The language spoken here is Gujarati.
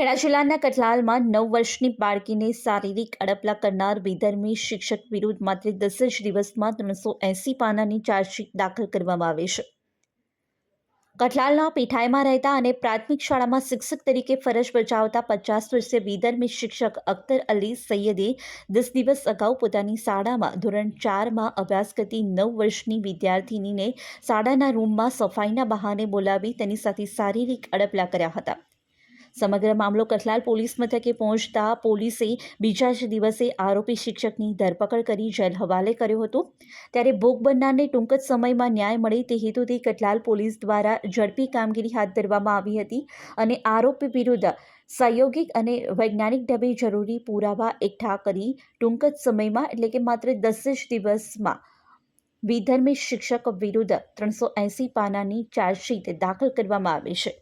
ખેડા જિલ્લાના કઠલાલમાં નવ વર્ષની બાળકીને શારીરિક અડપલા કરનાર વિધર્મી શિક્ષક વિરુદ્ધ માત્ર દસ જ દિવસમાં ત્રણસો એંસી પાનાની ચાર્જશીટ દાખલ કરવામાં આવી છે. કઠલાલના પીઠાઈમાં રહેતા અને પ્રાથમિક શાળામાં શિક્ષક તરીકે ફરજ બજાવતા પચાસ વર્ષીય વિધર્મી શિક્ષક અખ્તર અલી સૈયદે દસ દિવસ અગાઉ પોતાની શાળામાં ધોરણ ચારમાં અભ્યાસ કરતી નવ વર્ષની વિદ્યાર્થિનીને શાળાના રૂમમાં સફાઈના બહાને બોલાવી તેની સાથે શારીરિક અડપલા કર્યા હતા. સમગ્ર મામલો કઠલાલ પોલીસ મથકે પહોંચતા પોલીસે બીજા જ દિવસે આરોપી શિક્ષકની ધરપકડ કરી જેલ હવાલે કર્યો હતો. ત્યારે ભોગ બનનારને ટૂંક જ સમયમાં ન્યાય મળે તે હેતુથી કઠલાલ પોલીસ દ્વારા ઝડપી કામગીરી હાથ ધરવામાં આવી હતી અને આરોપી વિરુદ્ધ સહયોગિક અને વૈજ્ઞાનિક ઢબે જરૂરી પુરાવા એકઠા કરી ટૂંક જ સમયમાં, એટલે કે માત્ર દસ જ દિવસમાં, વિધર્મી શિક્ષક વિરુદ્ધ ત્રણસો એંસી પાનાની ચાર્જશીટ દાખલ કરવામાં આવી છે.